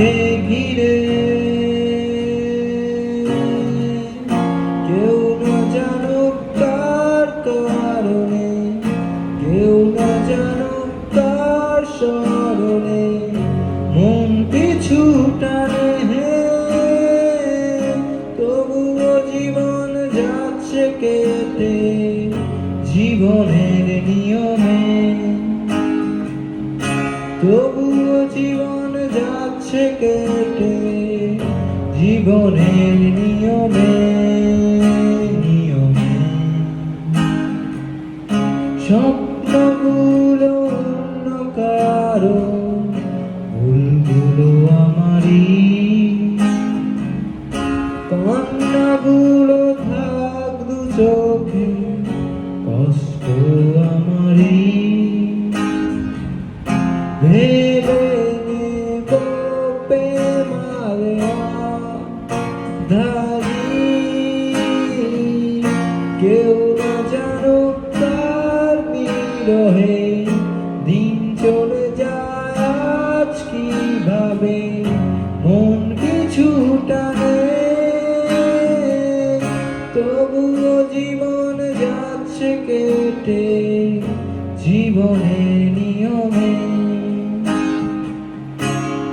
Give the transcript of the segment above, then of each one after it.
রাখে ঘিরে। কেউ না জানুক তার কারণে, কেউ না জানুক তার স্মরণে, মন পিছু টানে হে। তবুও জীবন যাচ্ছে কেটে জীবনের নিয়মে। তবু যাচ্ছে কেটে জীবনের নিয়মে নিয়মে। স্বপ্নগুলো অন্য কারও ভুলগুলো আমারই। কান্নাগুলো থাক দু চোখে। ধারি কেউ না জানুক তার দিন চলে যায় আজ কীভাবে? মন কিছু টানে জীবন যাচ্ছে কেটে জীবনের নিয়মে।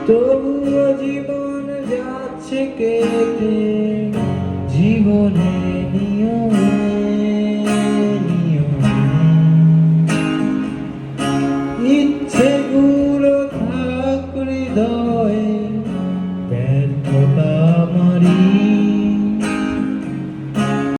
তবুও জীবন যাচ্ছে কেটে জীবনে নিয়মে